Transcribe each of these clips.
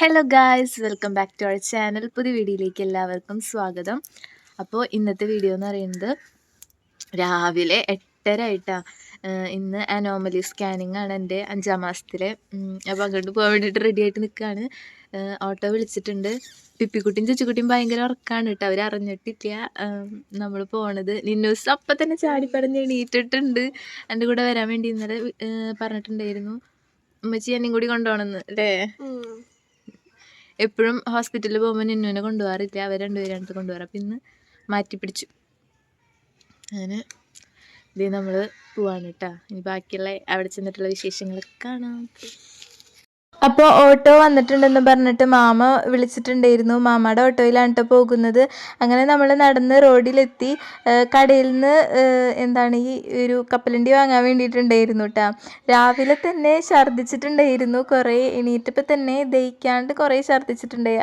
Hello guys welcome back to our channel പുതിയ വീഡിയോയിലേക്ക് എല്ലാവർക്കും സ്വാഗതം. അപ്പോൾ ഇന്നത്തെ വീഡിയോ എന്ന് പറയുന്നത് രാവിലെ എട്ടര ആയിട്ടാണ് ഇന്ന് അനോമലി സ്കാനിങ് ആണ് എന്റെ അഞ്ചാം മാസത്തിലെ. അപ്പോൾ അങ്ങോട്ട് പോകാൻ വേണ്ടിയിട്ട് റെഡി ആയിട്ട് നിൽക്കുകയാണ് ഓട്ടോ വിളിച്ചിട്ടുണ്ട്. പിപ്പിക്കുട്ടിയും ചുച്ചുക്കുട്ടിയും ഭയങ്കര ഉറക്കാണ് കേട്ടോ. അവർ അറിഞ്ഞിട്ടില്ല. നമ്മൾ പോണത്. നിന്നൂസ് അപ്പം തന്നെ ചാടിപ്പടഞ്ഞ് എണീറ്റിട്ടുണ്ട്. എന്റെ കൂടെ വരാൻ വേണ്ടി ഇന്നലെ പറഞ്ഞിട്ടുണ്ടായിരുന്നു. ഉമ്മച്ചി എന്നെയും കൂടി കൊണ്ടുപോകണമെന്ന് അല്ലേ? എപ്പോഴും ഹോസ്പിറ്റലിൽ പോകുമ്പോൾ നിന്നുവിനെ കൊണ്ടുപോകാറില്ല. അവർ രണ്ടുപേരും കൊണ്ടുപോകാറ്. അപ്പം ഇന്ന് മാറ്റി പിടിച്ചു അങ്ങനെ ഇത് നമ്മൾ പോവാണ് കേട്ടോ ഇനി ബാക്കിയുള്ള അവിടെ ചെന്നിട്ടുള്ള വിശേഷങ്ങളൊക്കെ കാണാം. അപ്പോൾ ഓട്ടോ വന്നിട്ടുണ്ടെന്ന് പറഞ്ഞിട്ട് മാമ വിളിച്ചിട്ടുണ്ടായിരുന്നു. മാമയുടെ ഓട്ടോയിലാണ് കേട്ടോ പോകുന്നത്. അങ്ങനെ നമ്മൾ നടന്ന് റോഡിലെത്തി. കടയിൽ നിന്ന് എന്താണ് ഈ ഒരു കപ്പലണ്ടി വാങ്ങാൻ വേണ്ടിയിട്ടുണ്ടായിരുന്നു കേട്ടോ രാവിലെ തന്നെ ഛർദ്ദിച്ചിട്ടുണ്ടായിരുന്നു. കുറേ എണീറ്റപ്പോൾ തന്നെ ദഹിക്കാണ്ട് കുറേ ഛർദ്ദിച്ചിട്ടുണ്ടായി.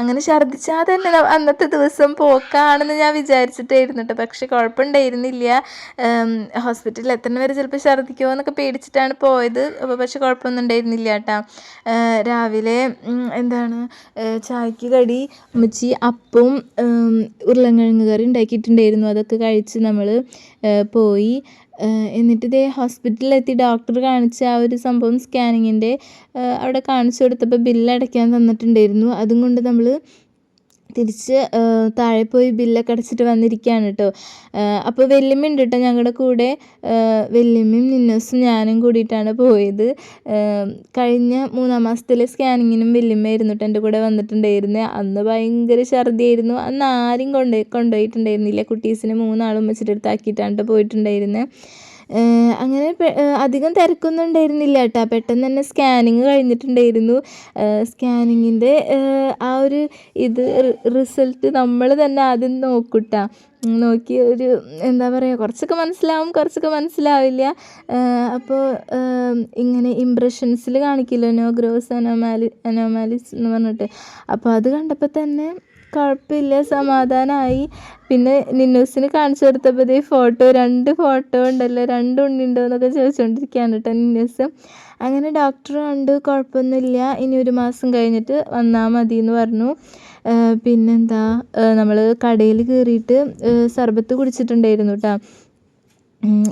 അങ്ങനെ ഛർദ്ദിച്ചാൽ തന്നെ അന്നത്തെ ദിവസം പോക്കാണെന്ന് ഞാൻ വിചാരിച്ചിട്ടായിരുന്നു കേട്ടോ പക്ഷെ കുഴപ്പമുണ്ടായിരുന്നില്ല ഹോസ്പിറ്റലിൽ എത്തുന്നവരെ ചിലപ്പോൾ ഛർദ്ദിക്കുമോ എന്നൊക്കെ പേടിച്ചിട്ടാണ് പോയത്. അപ്പോൾ പക്ഷെ കുഴപ്പമൊന്നും ഉണ്ടായിരുന്നില്ല കേട്ടോ രാവിലെ എന്താണ് ചായക്ക് കടി ഉമ്മച്ചി അപ്പവും ഉരുളൻകിഴങ്ങ് കറി ഉണ്ടാക്കിയിട്ടുണ്ടായിരുന്നു. അതൊക്കെ കഴിച്ച് നമ്മൾ പോയി. എന്നിട്ട് ഇതേ ഹോസ്പിറ്റലിലെത്തി. ഡോക്ടർ കാണിച്ച ആ ഒരു സംഭവം സ്കാനിങ്ങിന്റെ അവിടെ കാണിച്ചു കൊടുത്തപ്പോൾ ബില്ല് അടയ്ക്കാൻ തന്നിട്ടുണ്ടായിരുന്നു. അതും കൊണ്ട് നമ്മൾ തിരിച്ച് താഴെ പോയി ബില്ലൊക്കെ അടച്ചിട്ട് വന്നിരിക്കുകയാണ് കേട്ടോ അപ്പോൾ വല്യമ്മ ഉണ്ട് കേട്ടോ ഞങ്ങളുടെ കൂടെ. വല്യമ്മയും നിന്നസും ഞാനും കൂടിയിട്ടാണ് പോയത്. കഴിഞ്ഞ മൂന്നാം മാസത്തിലെ സ്കാനിങ്ങിനും വല്യമ്മയായിരുന്നു കേട്ടോ എന്റെ കൂടെ വന്നിട്ടുണ്ടായിരുന്നത് അന്ന് ഭയങ്കര ഛർദിയായിരുന്നു. അന്ന് ആരും കൊണ്ടുപോയി കൊണ്ടുപോയിട്ടുണ്ടായിരുന്നില്ല കുട്ടീസിനെ മൂന്നാളും വെച്ചിട്ട് എടുത്താക്കിയിട്ടാണ് കേട്ടോ പോയിട്ടുണ്ടായിരുന്നത് അങ്ങനെ അധികം തിരക്കൊന്നും ഉണ്ടായിരുന്നില്ല കേട്ടോ. പെട്ടെന്ന് തന്നെ സ്കാനിങ് കഴിഞ്ഞിട്ടുണ്ടായിരുന്നു. സ്കാനിങ്ങിന്റെ ആ ഒരു ഇത് റിസൾട്ട് നമ്മൾ തന്നെ ആദ്യം നോക്കൂട്ടാ. നോക്കി ഒരു എന്താ പറയുക കുറച്ചൊക്കെ മനസ്സിലാവും കുറച്ചൊക്കെ മനസ്സിലാവില്ല. അപ്പോൾ ഇങ്ങനെ ഇംപ്രഷൻസിൽ കാണിക്കില്ലോ നോ ഗ്രോസ് അനോമാലി അനോമാലിസ് എന്ന് പറഞ്ഞിട്ട്. അപ്പോൾ അത് കണ്ടപ്പോൾ തന്നെ കുഴപ്പമില്ല സമാധാനമായി പിന്നെ നിന്നൂസിന് കാണിച്ചു കൊടുത്തപ്പോൾ ഈ ഫോട്ടോ രണ്ട് ഫോട്ടോ ഉണ്ടല്ലോ രണ്ട് ഉണ്ടോ എന്നൊക്കെ ചോദിച്ചുകൊണ്ടിരിക്കുകയാണ് കേട്ടോ നിന്നൂസ്. അങ്ങനെ ഡോക്ടർ ഉണ്ട് കുഴപ്പമൊന്നുമില്ല. ഇനി ഒരു മാസം കഴിഞ്ഞിട്ട് വന്നാൽ മതി എന്ന് പറഞ്ഞു പിന്നെന്താ നമ്മൾ കടയിൽ കയറിയിട്ട് സർബത്ത് കുടിച്ചിട്ടുണ്ടായിരുന്നു കേട്ടോ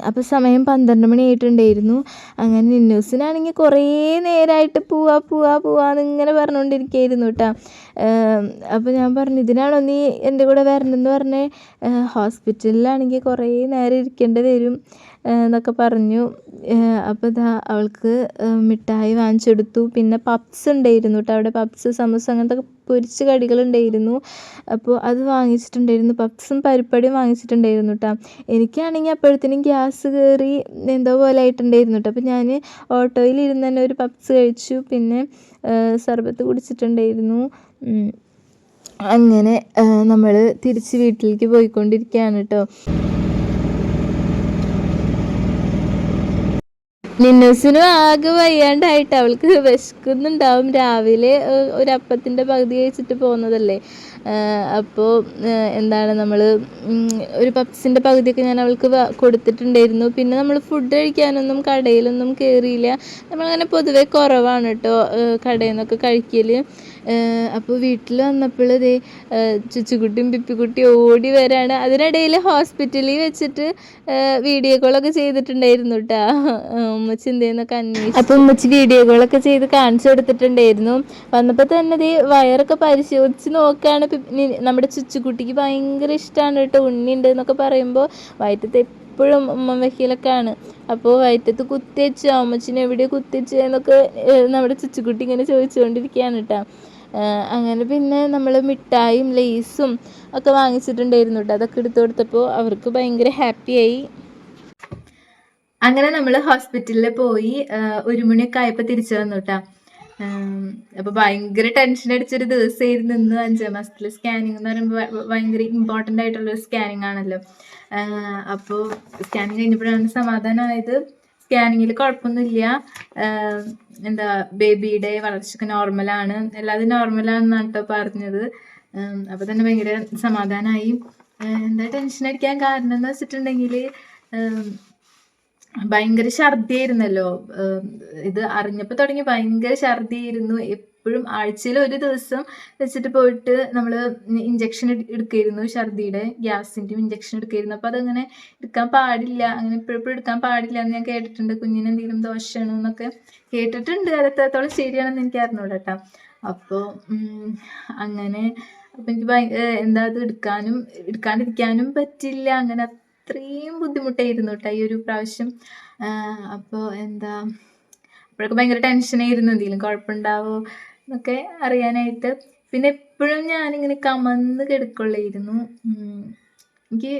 അപ്പോൾ സമയം പന്ത്രണ്ട് മണി ആയിട്ടുണ്ടായിരുന്നു. അങ്ങനെ നിന്നൂസിനാണെങ്കിൽ കുറേ നേരമായിട്ട് പോവാ പോവാ പോവാന്ന് ഇങ്ങനെ പറഞ്ഞുകൊണ്ടിരിക്കുകയായിരുന്നു കേട്ടോ അപ്പോൾ ഞാൻ പറഞ്ഞു ഇതിനാണോ നീ എന്റെ കൂടെ വരണമെന്ന് പറഞ്ഞേ? ഹോസ്പിറ്റലിലാണെങ്കിൽ കുറേ നേരം ഇരിക്കേണ്ടി വരും എന്നൊക്കെ പറഞ്ഞു. അപ്പോൾ ഇതാ അവൾക്ക് മിഠായി വാങ്ങിച്ചെടുത്തു. പിന്നെ പപ്സ് ഉണ്ടായിരുന്നു കേട്ടോ അവിടെ പപ്സ് സമൂസ അങ്ങനത്തെ പൊരിച്ച കടികളുണ്ടായിരുന്നു അപ്പോൾ അത് വാങ്ങിച്ചിട്ടുണ്ടായിരുന്നു. പപ്സും പരിപ്പടിയും വാങ്ങിച്ചിട്ടുണ്ടായിരുന്നു കേട്ടോ. എനിക്കാണെങ്കിൽ അപ്പോഴത്തേനും ഗ്യാസ് കയറി എന്തോ പോലെ ആയിട്ടുണ്ടായിരുന്നു കേട്ടോ. അപ്പോൾ ഞാൻ ഓട്ടോയിൽ ഇരുന്ന് തന്നെ ഒരു പപ്സ് കഴിച്ചു. പിന്നെ സർബത്ത് കുടിച്ചിട്ടുണ്ടായിരുന്നു. അങ്ങനെ നമ്മൾ തിരിച്ച് വീട്ടിലേക്ക് പോയിക്കൊണ്ടിരിക്കുകയാണ് കേട്ടോ നിന്നൂസിനും ആകെ വയ്യാണ്ടായിട്ട് അവൾക്ക് വിശക്കുന്നുണ്ടാവും. രാവിലെ ഒരപ്പത്തിന്റെ പകുതി കഴിച്ചിട്ട് പോകുന്നതല്ലേ. അപ്പോൾ എന്താണ് നമ്മൾ ഒരു പപ്സിന്റെ പകുതിയൊക്കെ ഞാൻ അവൾക്ക് കൊടുത്തിട്ടുണ്ടായിരുന്നു. പിന്നെ നമ്മൾ ഫുഡ് കഴിക്കാനൊന്നും കടയിലൊന്നും കയറിയില്ല നമ്മളങ്ങനെ പൊതുവേ കുറവാണ് കേട്ടോ കടയിൽ നിന്നൊക്കെ കഴിക്കൽ അപ്പോൾ വീട്ടിൽ വന്നപ്പോൾ ദേ ചുച്ചുകുട്ടിയും പിപ്പിക്കുട്ടിയും ഓടി വരാണ്. അതിനിടയിൽ ഹോസ്പിറ്റലിൽ വെച്ചിട്ട് വീഡിയോ കോളൊക്കെ ചെയ്തിട്ടുണ്ടായിരുന്നു കേട്ടോ ഉമ്മച്ചി എന്തേന്നൊക്കെ അന്വേഷിച്ചു. അപ്പോൾ ഉമ്മച്ചി വീഡിയോ കോളൊക്കെ ചെയ്ത് കാണിച്ചു കൊടുത്തിട്ടുണ്ടായിരുന്നു. വന്നപ്പോൾ തന്നെ ദേ വയറൊക്കെ പരിശോധിച്ച് നോക്കുകയാണ് നമ്മുടെ ചുച്ചുകുട്ടിക്ക് ഭയങ്കര ഇഷ്ടമാണ് കേട്ടോ ഉണ്ണിയുണ്ട് എന്നൊക്കെ പറയുമ്പോൾ വയറ്റത്തെ എപ്പോഴും ഉമ്മ വയ്ക്കലൊക്കെയാണ് അപ്പോൾ വയറ്റത്ത് കുത്തിച്ചോ അമ്മച്ചിനെ എവിടെ കുത്തിവെച്ചു? എന്നൊക്കെ നമ്മുടെ ചുച്ചുകുട്ടി ഇങ്ങനെ ചോദിച്ചുകൊണ്ടിരിക്കുകയാണ് കേട്ടോ അങ്ങനെ പിന്നെ നമ്മൾ മിഠായും ലേസും ഒക്കെ വാങ്ങിച്ചിട്ടുണ്ടായിരുന്നു കേട്ടോ അതൊക്കെ എടുത്തു കൊടുത്തപ്പോൾ അവർക്ക് ഭയങ്കര ഹാപ്പിയായി അങ്ങനെ നമ്മൾ ഹോസ്പിറ്റലിൽ പോയി ഒരു മണിയൊക്കെ ആയപ്പോൾ തിരിച്ചു വന്നു കേട്ടോ അപ്പോൾ ഭയങ്കര ടെൻഷൻ അടിച്ചൊരു ദിവസമായിരുന്നു ഇന്ന് അഞ്ചാം മാസത്തിലെ സ്കാനിങ് എന്ന് പറയുമ്പോൾ ഭയങ്കര ഇമ്പോർട്ടന്റ് ആയിട്ടുള്ള സ്കാനിങ് ആണല്ലോ. അപ്പോൾ സ്കാനിങ് കഴിഞ്ഞപ്പോഴാണ് സമാധാനമായത് സ്കാനിങ്ങിൽ കുഴപ്പമൊന്നുമില്ല. എന്താ ബേബിയുടെ വളർച്ചയ്ക്ക് നോർമലാണ്. എല്ലാതും നോർമലാണെന്നാണ് കേട്ടോ പറഞ്ഞത്. അപ്പോൾ തന്നെ ഭയങ്കര സമാധാനമായി എന്താ ടെൻഷൻ അടിക്കാൻ കാരണം എന്ന് വെച്ചിട്ടുണ്ടെങ്കിൽ ഭയങ്കര ഛർദിയായിരുന്നല്ലോ ഇത് അറിഞ്ഞപ്പോൾ തുടങ്ങി ഭയങ്കര ഛർദിയായിരുന്നു എപ്പോഴും ആഴ്ചയിൽ ഒരു ദിവസം വെച്ചിട്ട് പോയിട്ട് നമ്മൾ ഇഞ്ചക്ഷൻ എടുക്കായിരുന്നു ഛർദിയുടെ ഗ്യാസിന്റെയും ഇഞ്ചക്ഷൻ എടുക്കായിരുന്നു. അപ്പോൾ അതങ്ങനെ എടുക്കാൻ പാടില്ല. അങ്ങനെ ഇപ്പോഴെപ്പോഴും എടുക്കാൻ പാടില്ല എന്ന് ഞാൻ കേട്ടിട്ടുണ്ട്. കുഞ്ഞിന് എന്തെങ്കിലും ദോഷമാണോ എന്നൊക്കെ കേട്ടിട്ടുണ്ട്. അത് എത്രത്തോളം ശരിയാണെന്ന് എനിക്ക് അറിഞ്ഞൂടാ കേട്ടോ അപ്പോൾ അങ്ങനെ അപ്പം എനിക്ക് എന്താ അത് എടുക്കാനും എടുക്കാണ്ടിരിക്കാനും പറ്റില്ല അങ്ങനെ അത്രയും ബുദ്ധിമുട്ടായിരുന്നു കേട്ടോ ഈ ഒരു പ്രാവശ്യം. അപ്പോൾ എന്താ അപ്പോഴൊക്കെ ഭയങ്കര ടെൻഷനായിരുന്നു എന്തെങ്കിലും കുഴപ്പമുണ്ടാവോ? എന്നൊക്കെ അറിയാനായിട്ട്. പിന്നെ എപ്പോഴും ഞാനിങ്ങനെ കമന്ന് കിടക്കുള്ളായിരുന്നു. എനിക്ക്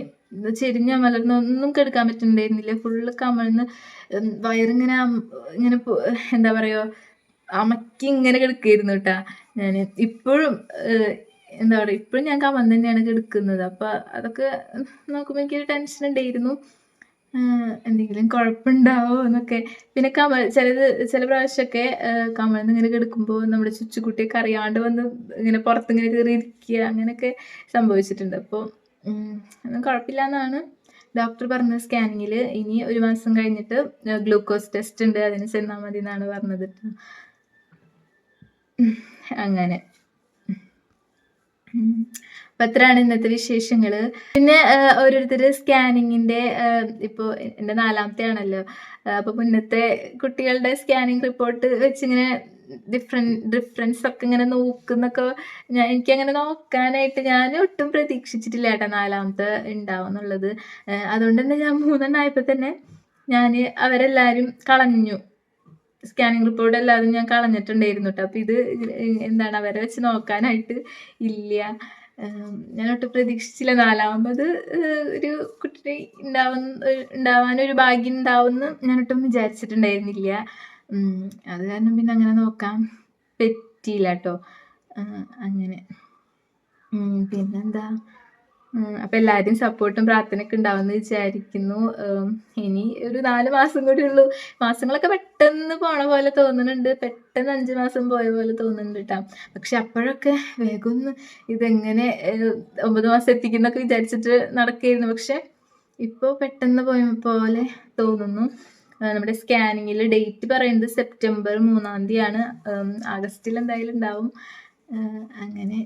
ചെരിഞ്ഞ മലർന്ന് ഒന്നും കിടക്കാൻ പറ്റുന്നുണ്ടായിരുന്നില്ല ഫുള്ള് കമഴ്ന്ന് വയറിങ്ങനെ ഇങ്ങനെ എന്താ പറയുക അമക്കി ഇങ്ങനെ കിടക്കായിരുന്നു കേട്ടാ ഞാൻ ഇപ്പോഴും എന്താ പറയുക ഇപ്പോഴും ഞാൻ കമന്ന് തന്നെയാണ് കിടക്കുന്നത്. അപ്പം അതൊക്കെ നോക്കുമ്പോൾ എനിക്കൊരു ടെൻഷൻ ഉണ്ടായിരുന്നു എന്തെങ്കിലും കുഴപ്പമുണ്ടാവോ എന്നൊക്കെ. പിന്നെ കമൽ ചിലത് ചില പ്രാവശ്യമൊക്കെ ആഹ് കമഴ്ന്ന് ഇങ്ങനെ കിടക്കുമ്പോൾ നമ്മുടെ ചുച്ചുകുട്ടിയൊക്കെ അറിയാണ്ട് വന്ന് ഇങ്ങനെ പുറത്തിങ്ങനെ കയറി ഇരിക്കുക അങ്ങനെയൊക്കെ സംഭവിച്ചിട്ടുണ്ട്. അപ്പോൾ ഒന്നും കുഴപ്പമില്ല എന്നാണ് ഡോക്ടർ പറഞ്ഞ സ്കാനിങ്ങിൽ ഇനി ഒരു മാസം കഴിഞ്ഞിട്ട് ഗ്ലൂക്കോസ് ടെസ്റ്റ് ഉണ്ട്. അതിന് ചെന്നാൽ മതി എന്നാണ് പറഞ്ഞത് അങ്ങനെ. അപ്പൊ അത്രയാണ് ഇന്നത്തെ വിശേഷങ്ങൾ പിന്നെ ഓരോരുത്തർ സ്കാനിങ്ങിന്റെ ഇപ്പോൾ എന്റെ നാലാമത്തെ ആണല്ലോ അപ്പോൾ മുന്നത്തെ കുട്ടികളുടെ സ്കാനിങ് റിപ്പോർട്ട് വെച്ചിങ്ങനെ ഡിഫറെന്റ് ഡിഫറൻസ് ഒക്കെ ഇങ്ങനെ നോക്കുന്നൊക്കെ ഞാൻ എനിക്കങ്ങനെ നോക്കാനായിട്ട് ഞാൻ ഒട്ടും പ്രതീക്ഷിച്ചിട്ടില്ല ഏട്ടാ നാലാമത്തെ ഉണ്ടാവും എന്നുള്ളത് അതുകൊണ്ട് തന്നെ ഞാൻ മൂന്നെണ്ണായപ്പോൾ തന്നെ ഞാൻ അവരെല്ലാവരും കളഞ്ഞു. സ്കാനിങ് റിപ്പോർട്ട് എല്ലാവരും ഞാൻ കളഞ്ഞിട്ടുണ്ടായിരുന്നു കേട്ടോ അപ്പോൾ ഇത് എന്താണ് അവരെ വെച്ച് നോക്കാനായിട്ട് ഇല്ല. ഞാൻ ഒട്ടും പ്രതീക്ഷിച്ചില്ല. നാലാമത് ഒരു കുട്ടി ഉണ്ടാവുന്ന ഉണ്ടാവാനൊരു ഭാഗ്യം ഉണ്ടാവുമെന്ന് ഞാൻ ഒട്ടും വിചാരിച്ചിട്ടുണ്ടായിരുന്നില്ല. അത് കാരണം പിന്നെ അങ്ങനെ നോക്കാൻ പറ്റിയില്ല കേട്ടോ അങ്ങനെ. പിന്നെന്താ? അപ്പം എല്ലാവരും സപ്പോർട്ടും പ്രാർത്ഥനയൊക്കെ ഉണ്ടാവുമെന്ന് വിചാരിക്കുന്നു. ഇനി ഒരു നാല് മാസം കൂടി ഉള്ളൂ. മാസങ്ങളൊക്കെ പെട്ടെന്ന് പോണ പോലെ തോന്നുന്നുണ്ട്. പെട്ടെന്ന് അഞ്ച് മാസം പോയ പോലെ തോന്നുന്നുണ്ട് കേട്ടോ പക്ഷെ അപ്പോഴൊക്കെ വേഗം ഇതെങ്ങനെ ഒമ്പത് മാസം എത്തിക്കുന്നൊക്കെ വിചാരിച്ചിട്ട് നടക്കുകയായിരുന്നു പക്ഷെ ഇപ്പോൾ പെട്ടെന്ന് പോയ പോലെ തോന്നുന്നു. നമ്മുടെ സ്കാനിങ്ങിൽ ഡേറ്റ് പറയുന്നത് സെപ്റ്റംബർ മൂന്നാം തീയതിയാണ്. ആഗസ്റ്റിൽ എന്തായാലും ഉണ്ടാവും. അങ്ങനെ.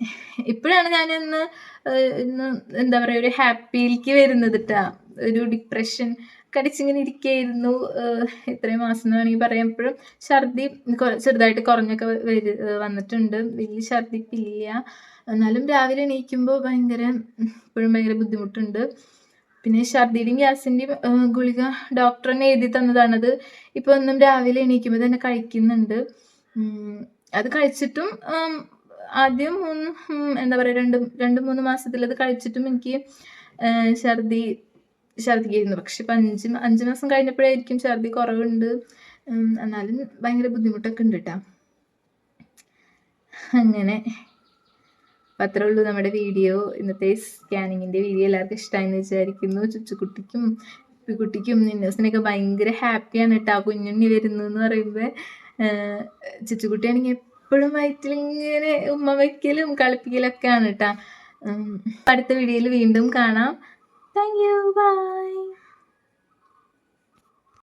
ഇപ്പോഴാണ് ഞാൻ ഇന്ന് ഇന്ന് എന്താ പറയുക ഒരു ഹാപ്പിയിലേക്ക് വരുന്നത് കേട്ടാ ഒരു ഡിപ്രഷൻ കടിച്ചിങ്ങനെ ഇരിക്കുകയായിരുന്നു ഇത്രയും മാസം എന്ന് വേണമെങ്കിൽ പറയാം. ഇപ്പോഴും ഛർദി ചെറുതായിട്ട് കുറഞ്ഞൊക്കെ വരു വന്നിട്ടുണ്ട്. വലിയ ഛർദിപ്പില്ല എന്നാലും രാവിലെ എണീക്കുമ്പോൾ ഭയങ്കര ഇപ്പോഴും ഭയങ്കര ബുദ്ധിമുട്ടുണ്ട്. പിന്നെ ഛർദിയുടെയും ഗ്യാസിന്റെയും ഗുളിക ഡോക്ടർ തന്നെ എഴുതി തന്നതാണത്. ഇപ്പോൾ ഒന്നും രാവിലെ എണീക്കുമ്പോൾ തന്നെ കഴിക്കുന്നുണ്ട്. അത് കഴിച്ചിട്ടും ആദ്യം മൂന്ന് എന്താ പറയുക രണ്ട് രണ്ട് മൂന്ന് മാസത്തിൽ അത് കഴിച്ചിട്ടും എനിക്ക് ഛർദി ഛർദിക്കായിരുന്നു പക്ഷെ ഇപ്പം അഞ്ച് അഞ്ച് മാസം കഴിഞ്ഞപ്പോഴായിരിക്കും ഛർദി കുറവുണ്ട്. എന്നാലും ഭയങ്കര ബുദ്ധിമുട്ടൊക്കെ ഉണ്ട് കേട്ടോ അങ്ങനെ. അപ്പം അത്രേ ഉള്ളൂ നമ്മുടെ വീഡിയോ. ഇന്നത്തെ സ്കാനിങ്ങിന്റെ വീഡിയോ എല്ലാവർക്കും ഇഷ്ടമായെന്ന് വിചാരിക്കുന്നു. ചുച്ചുകുട്ടിക്കും കുട്ടിക്കും നിന്നോസിനൊക്കെ ഭയങ്കര ഹാപ്പിയാണ് കേട്ടോ കുഞ്ഞുണ്ണി വരുന്നു എന്ന് പറയുമ്പോൾ ചുച്ചുകുട്ടിയാണെങ്കിൽ എപ്പോഴും വയറ്റിൽ ഇങ്ങനെ ഉമ്മ വയ്ക്കലും കളിപ്പിക്കലൊക്കെയാണ് കേട്ടോ അടുത്ത വീഡിയോയിൽ വീണ്ടും കാണാം. Thank you by